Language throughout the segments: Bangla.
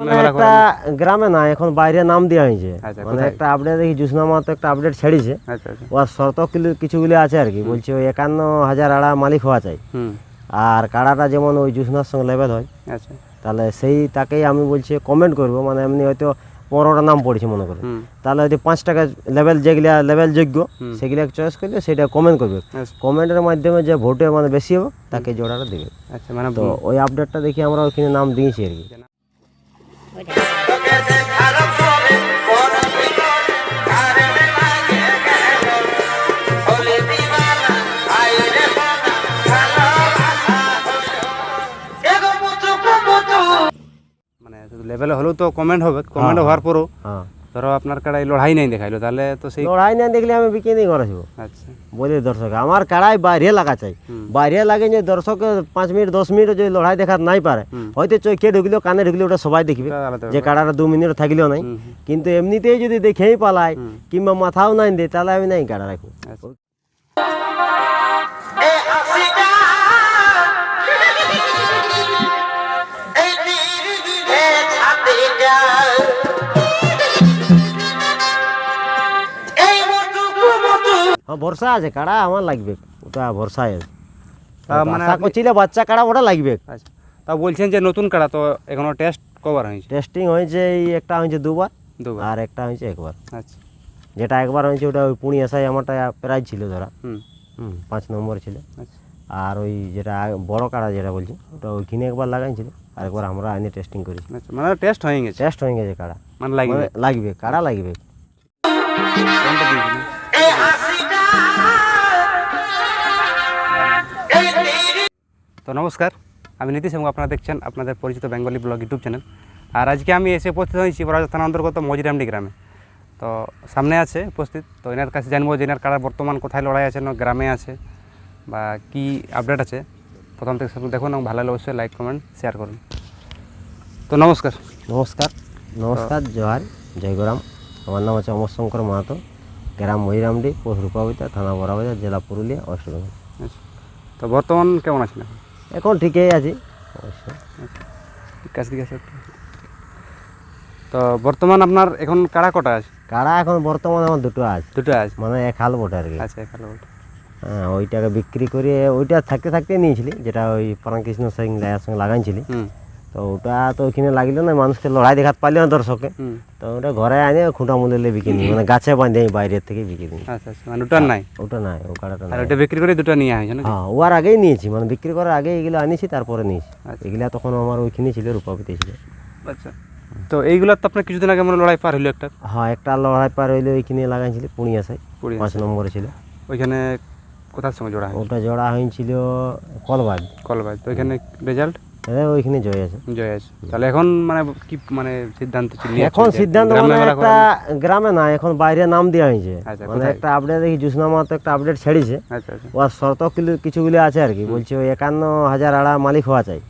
মানে একটা গ্রামে না এখন বাইরে নাম দেওয়া হয়েছে। আচ্ছা, মানে একটা আপডেট দেখি জুসনা মাহাতো একটা আপডেট ছেড়েছে। আচ্ছা আচ্ছা। ওর শর্ত কিছুগুলি আছে আর কি বলছে ওই একান্ন হাজার আড়া মালিক হওয়া চাই। আর কাড়াটা যেমন ওই জুসনার সঙ্গে লেভেল হয় তাহলে সেই তাকেই আমি বলছি কমেন্ট করব। মানে এমনি হয়তো পনেরোটা নাম পড়েছে মনে করে। তাহলে হয়তো পাঁচ টাকা লেভেল যেগুলা লেভেল যোগ্য। সেগুলা চয়েস করলে সেটা কমেন্ট করবে। কমেন্টের মাধ্যমে যে ভোটে মানে বেশি হবে তাকে জোড়াটা দেবে। মানে তো ওই আপডেটটা দেখি আমরা ওইখানে নাম দিয়েছি আর কি। মানে লেভেলে হলেও তো কমেন্ট হবে। কমেন্ট হওয়ার পরও হ্যাঁ। ধরো আপনার কাড়াই লড়াই নাই দেখাইলো তাহলে তো সেই লড়াই না দেখলে আমি বিক্রি নেই করেছিব আচ্ছা। বলি দর্শক আমার কাড়াই বাইরে লাগা চাই। বাইরে লাগে যে দর্শক পাঁচ মিনিট দশ মিনিট যদি লড়াই দেখাত নাই পারে। হয়তো চোখে ঢুকলেও কানে ঢুকলে ওটা সবাই দেখবে যে কাড়াটা দু মিনিট থাকলেও নাই। কিন্তু এমনিতেই যদি দেখেই পালায় কিংবা মাথাও নাই দে তাহলে আমি নাই কাড়া রাখব। ভরসা আছে কাড়া আমার লাগবে ওটা ভরসায় আছে। মানে করছিলে বাচ্চা কাড়া ওটা লাগবে। আচ্ছা তা বলছেন যে নতুন কাড়া তো এখনও টেস্ট কবার হয়েছে? টেস্টিং হয়েছে এই একটা হয়েছে দুবার দুবার। আর একটা হয়েছে একবার। আচ্ছা। যেটা একবার হয়েছে ওটা ওই পুনি আসাই আমারটা প্রাইজ ছিল ধরা। হুম। পাঁচ নম্বর ছিল। আচ্ছা। আর ওই যেটা বড় কাড়া যেটা বলছি ওটা ওইখানে একবার লাগাইছিল আর একবার আমরা আইনে টেস্টিং করেছি। আচ্ছা মানে টেস্ট হয়ে গেছে? টেস্ট হয়ে গেছে কাড়া। মানে লাগবে? মানে লাগবে কাড়া লাগবে। তো নমস্কার আমি নীতিশ এবং আপনারা দেখছেন আপনাদের পরিচিত বেঙ্গলি ব্লগ ইউটিউব চ্যানেল। আর আজকে আমি এসে উপস্থিত হয়েছি বড়াজা থানা অন্তর্গত মজিরামডি গ্রামে। তো সামনে আছে উপস্থিত তো এনার কাছে জানব যে এনার কারা বর্তমান কোথায় লড়াই আছে না গ্রামে আছে বা কি আপডেট আছে। প্রথম থেকে দেখুন এবং ভালো লাগলে অবশ্যই লাইক কমেন্ট শেয়ার করুন। তো নমস্কার। নমস্কার নমস্কার জোহার জয়গরাম আমার নাম হচ্ছে অমর শঙ্কর মাহাতো গ্রাম মহিরামডি পোস্ট রূপাবিতা থানা বড়াবাজার জেলা পুরুলিয়া ওয়েস্ট বেঙ্গল। আচ্ছা তো বর্তমান কেমন আছেন এখন? এখন ঠিকই আছি। অবশ্য কাছ দিকে আসো একটু। তো বর্তমান আপনার এখন কাড়া কটা আছে? কাড়া এখন বর্তমানে আমার দুটো আছে। দুটো আছে? মানে এক হাল বটে আর কি। আচ্ছা এখানে। হ্যাঁ ওইটাকে বিক্রি করে ওইটা থাকতে থাকতে নিয়েছিলি যেটা ওই প্রাণকৃষ্ণ সিং লায়ার সঙ্গে লাগাইছিলি। হুম। তো ওটা তো ওইখানে লাগল না মানুষকে লড়াই দেখাতে পারল না দর্শকে। তো ওটা ঘরে আনে খুঁটা মূল্যে বিক্রি নিই মানে গাছে বাঁধে আমি বাইরের থেকে বিক্রি নিই আচ্ছা আচ্ছা মানে দুটার নাই? ওটা নাই ও কাড়াটা আর ওটা বিক্রি করে দুটো নিয়ে হয়েছে নাকি? হ্যাঁ ও আর আগেই নিয়েছি মানে বিক্রি করার আগে এগুলো আনিছি তারপরে নিয়েছি। আচ্ছা। এগুলা তখন আমার ওইখানে ছিল রূপাপিতে ছিল। আচ্ছা তো এইগুলো তো আপনার কিছুদিন আগে মানে লড়াই পার হইল একটা? হ্যাঁ একটা লড়াই পার হইলে ওইখানে লাগাইছিল পুনিয়া সাই পুড়ি পাঁচ নম্বরে ছিল। ওইখানে কোথার সঙ্গে জোড়া ওটা জোড়া হয়েছিল কলবাদ কলবাজ তো ওইখানে রেজাল্ট হ্যাঁ ওইখানে জয় আছে। জয় আছে। তাহলে এখন মানে কি মানে সিদ্ধান্ত এখন সিদ্ধান্ত মানে একটা গ্রামে না এখন বাইরে নাম দেওয়া হয়েছে। আচ্ছা, মানে একটা আপডেট দেখি জুসনা মাহাতো একটা আপডেট ছেড়েছে? আচ্ছা আচ্ছা। ওর শর্ত কিছুগুলি আছে আর কি। বলছে ওই একান্ন হাজার আড়া মালিক হওয়া চাই।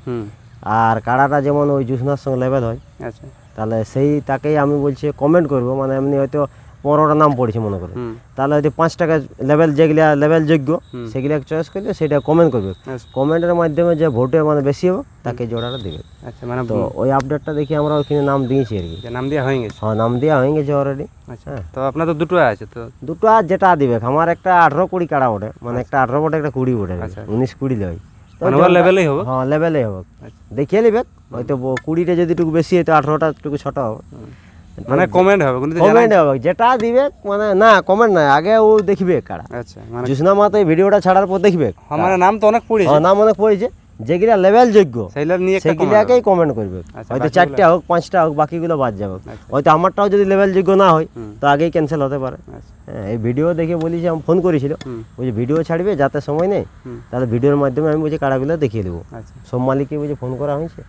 আর কাড়াটা যেমন ওই জুসনার সঙ্গে লেভেল হয় আচ্ছা। তাহলে সেই তাকেই আমি বলছি কমেন্ট করব। মানে এমনি হয়তো পনেরোটা নাম পড়েছে মনে করে। তাহলে হয়তো পাঁচ টাকা লেভেল যেগুলা লেভেল যোগ্য। সেগুলা চয়েস করলে সেটা কমেন্ট করবে। আচ্ছা কমেন্টের মাধ্যমে যে ভোটে মানে বেশি হবে তাকে জোড়াটা দেবে। আচ্ছা মানে তো ওই আপডেটটা দেখি আমরা ওইখানে নাম দিয়েছি আর কি। নাম দেওয়া হয়ে গেছে। হ্যাঁ নাম দেওয়া হয়ে গেছে অলরেডি আচ্ছা হ্যাঁ। তো আপনার তো দুটো আছে তো? দুটো আর যেটা দিবে আমার একটা আঠারো কুড়ি কাড়া ওঠে মানে একটা আঠারো বটে একটা কুড়ি ওঠে আচ্ছা। উনিশ কুড়ি লয় তো মানে লেভেলেই হবে? হ্যাঁ লেভেলে হবে। আচ্ছা। দেখিয়ে নিবে হয়তো কুড়িটা যদি একটু বেশি হয়তো আঠারোটা একটু ছোট হবে। মানে কমেন্ট হবে কিন্তু কমেন্ট হবে যেটা দিবে মানে না কমেন্ট না আগে ও দেখবে কারা। আচ্ছা মানে জুসনা মাতো ভিডিওটা ছাড়ার পর দেখবে হ্যাঁ, মানে নাম তো অনেক পড়েছে। হ্যাঁ, নাম অনেক পড়েছে। যেগুলা লেভেল যোগ্য সেগুলাকেই কমেন্ট করবে। আচ্ছা, হয়তো চারটা হোক পাঁচটা হোক বাকিগুলো বাদ যাবে। আচ্ছা। হয়তো আমারটাও যদি লেভেল যোগ্য না হয় তো আগেই ক্যান্সেল হতে পারে। আচ্ছা। হ্যাঁ এই ভিডিও দেখে বলেছি আমি ফোন করেছিল। বলছি ভিডিও ছাড়বে যাতে সময় নেই তাহলে ভিডিওর মাধ্যমে আমি বলছি কাড়াগুলো দেখিয়ে দেবো। সব মালিককে বুঝে ফোন করা হয়েছে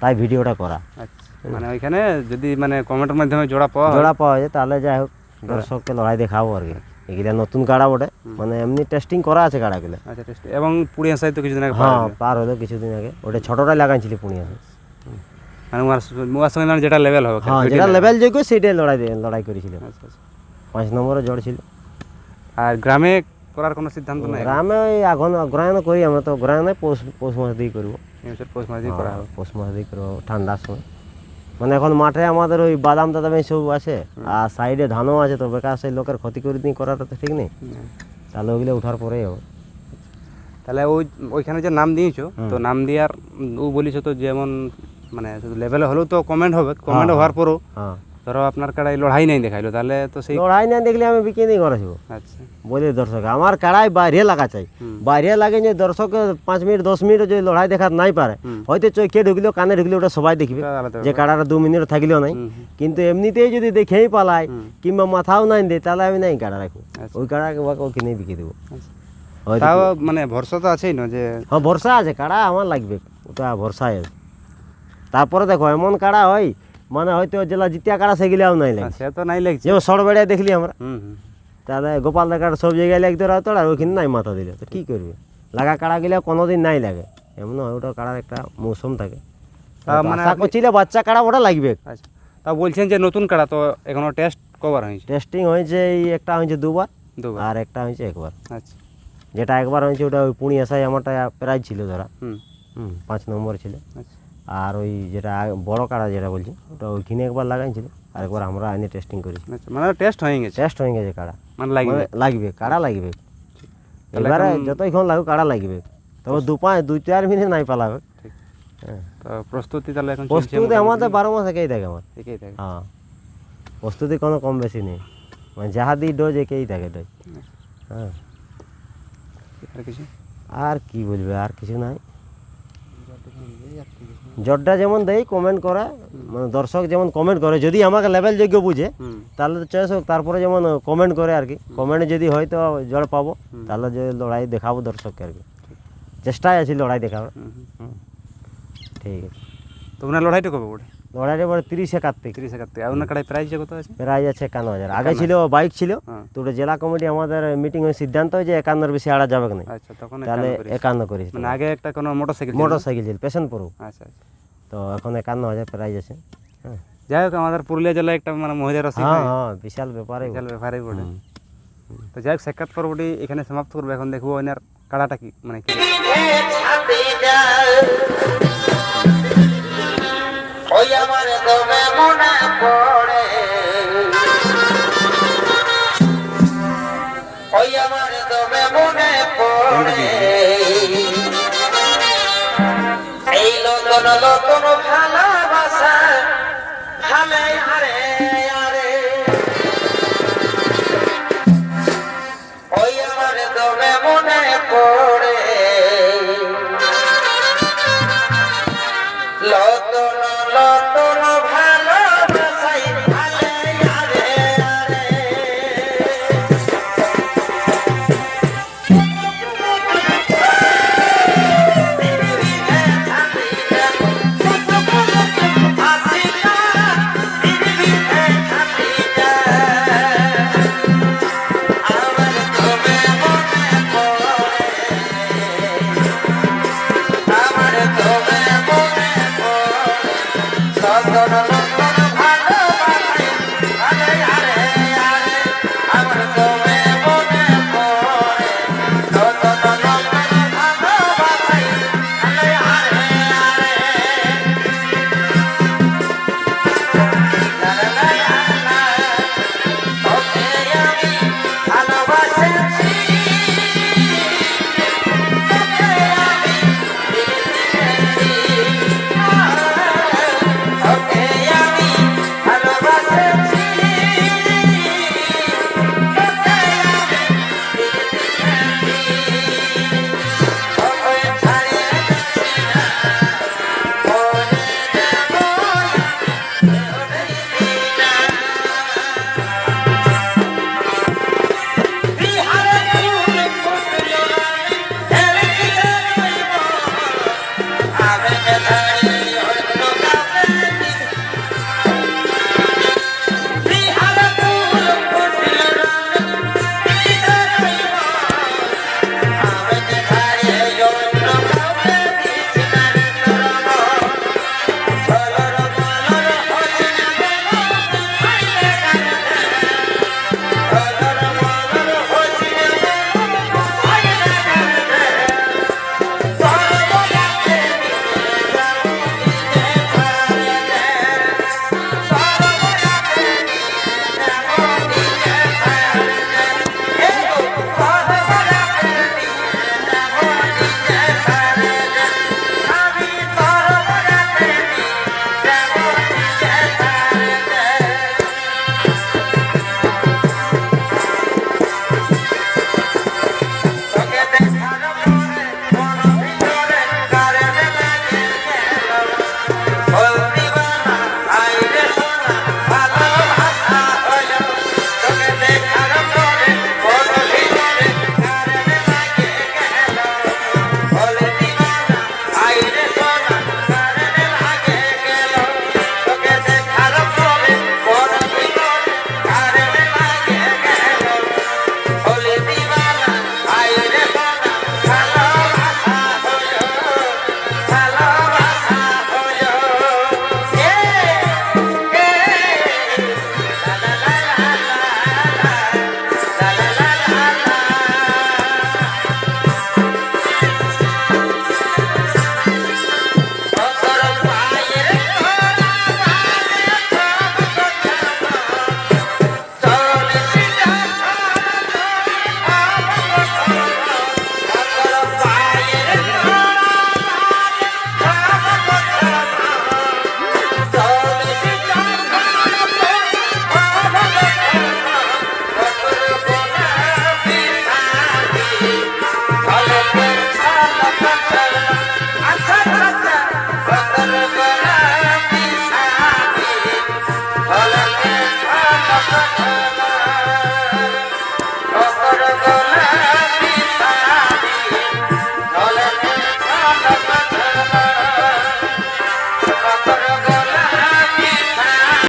তাই ভিডিওটা করা। আচ্ছা। মানে ওইখানে যদি মানে কমেন্টের মাধ্যমে জোড়া পাওয়া জোড়া পাওয়া যায় তাহলে যাই হোক দর্শককে লড়াই দেখাবো আর কি। এগুলা নতুন কাড়া বটে। মানে এমনি টেস্টিং করা আছে কাড়াগুলো। আচ্ছা টেস্ট এবং পুড়িয়া সাইড তো কিছুদিন আগে হ্যাঁ পার হলো কিছুদিন আগে। ওটা ছোটটাই লাগাইছিলি পুনিয়া মানে উহার সঙ্গে যেটা লেভেল হবে হ্যাঁ যেটা লেভেল যোগ্য সেটাই লড়াই দিয়ে- লড়াই করেছিল। আচ্ছা আচ্ছা। পাঁচ নম্বরে জড় ছিল। আর গ্রামে করার কোনো সিদ্ধান্ত নাই? গ্রামে ওই এখন গ্রায়ণ করি আমরা তো। গ্রায়ণে পৌষ পৌষ মাস দিয়ে করব। পৌষ মাস দিয়ে করা হবে। পৌষ মাস দিয়ে করব ঠান্ডার সময়। মানে এখন মাঠে আমাদের ওই বাদাম টাদাম সব আছে আর সাইডে ধানও আছে তো বেকার সেই লোকের ক্ষতি করে দিয়ে করাটা তো ঠিক নেই। তাহলে ওইগুলো উঠার পরেই হবে। তাহলে ওই ওইখানে যে নাম দিয়েছ তো নাম দেওয়ার ও বলিছো তো যেমন মানে লেভেলে হলেও তো কমেন্ট হবে কমেন্ট হওয়ার পরও হ্যাঁ। ধরো আপনার কাড়াই লড়াই নাই দেখাইলো তাহলে তো সেই লড়াই না দেখলে আমি বিকিয়ে দিয়ে করেছি আচ্ছা। বলি দর্শক আমার কাড়াই বাইরে লাগা চাই। বাইরে লাগে যে দর্শক পাঁচ মিনিট দশ মিনিট যদি লড়াই দেখার নাই পারে। হয়তো চোখে ঢুকলো কানে ঢুকলো ওটা সবাই দেখবে যে কাড়াটা দু মিনিট থাকলেও নাই। কিন্তু এমনিতেই যদি দেখেই পালাই কিংবা মাথাও নাই দেয় তাহলে আমি নাই কাড়া রাখব। আচ্ছা। ওই কাড়াকে বা ওকে নিয়ে বিকিয়ে দেবো। আচ্ছা। তাও মানে ভরসা তো আছেই না যে হ্যাঁ ভরসা আছে কাড়া আমার লাগবে ওটা ভরসায় আছে। তারপরে দেখো এমন কাড়া হয় মানে হয়তো জেলা জিতিয়া কাড়া সেগুলিও নাই লাগে সে তো নাই লাগছে। যেমন সড় বেড়ায় দেখলি আমরা। তাহলে গোপাল দেখার সব জায়গায় লাগতো রাতো আর ওইখানে নাই মাথা দিলে। তো কী করবে? লাগা কাড়া গেলে কোনোদিন নাই লাগে। এমন হয় ওটা কাড়ার একটা মৌসুম থাকে। মানে আশা করছিলে বাচ্চা কাড়া ওটা লাগবে। আচ্ছা। তা বলছেন যে নতুন কাড়া তো এখনও টেস্ট কবার হয়েছে? টেস্টিং হয়েছে এই একটা হয়েছে দুবার। দুবার। আর একটা হয়েছে একবার। আচ্ছা। যেটা একবার হয়েছে ওটা ওই পুণি আসায় আমারটা প্রাইজ ছিল ধরা। হুম। হুম পাঁচ নম্বর ছিল। আচ্ছা। আর ওই যেটা বড় কাড়া যেটা বলছি ওটা ওইখানে একবার লাগাইছিল আর একবার আমরা আইনে টেস্টিং করেছি। আচ্ছা মানে টেস্ট হয়ে গেছে? টেস্ট হয়ে গেছে কাড়া। মানে লাগবে? মানে লাগবে কাড়া লাগবে। এবারে যতক্ষণ লাগুক কাড়া লাগবে। তবে দু পাঁচ দুই চার মিনিট নাই পালাবে। হ্যাঁ। প্রস্তুতি তাহলে এখন প্রস্তুতি আমাদের বারো মাস একেই থাকে আমার। একেই থাকে। হ্যাঁ। প্রস্তুতি কোনো কম বেশি নেই। মানে যাহা দিই ডোজ একেই থাকে ডোজ হ্যাঁ। আর কিছু? আর কি বলবে আর কিছু নাই। জটটা যেমন দেয় কমেন্ট করা মানে দর্শক যেমন কমেন্ট করে যদি আমাকে লেভেল যোগ্য বুঝে তাহলে তো চয়েস হোক তারপরে যেমন কমেন্ট করে আর কি। কমেন্টে যদি হয় তো জড় পাবো তাহলে যে লড়াই দেখাবো দর্শককে আর কি। চেষ্টায় আছি লড়াই হুম। ঠিক আছে। তোমরা লড়াইটা কবে লড়াইটা পরে তিরিশে কার্তিক তিরিশ আর ওনার কাড়াই প্রাইস কত আছে প্রাইজ আছে একান্ন হাজার। আগে ছিল বাইক ছিল। হ্যাঁ। তো ওটা জেলা কমিটি আমাদের মিটিং হয়ে সিদ্ধান্ত হয়েছে একান্নর বেশি আড়া যাবে না আচ্ছা তখন তাহলে একান্ন করেছে। মানে আগে একটা কোনো মোটর সাইকেল মোটর সাইকেল ছিল পেশেন্ট পড়ো আচ্ছা আচ্ছা। তো এখন একান্ন হাজার প্রাইজ আছে। হ্যাঁ। যাই হোক আমাদের পুরুলিয়া জেলায় একটা মানে মহিলা রসিক হ্যাঁ হ্যাঁ বিশাল ব্যাপারে বিশাল ব্যাপারই বটে। তো যাই হোক সাক্ষাৎ পর্বটি এখানে সমাপ্ত করব। এখন দেখব ওনার কাড়াটা কি মানে কি। আমার দমে মনে পড়ে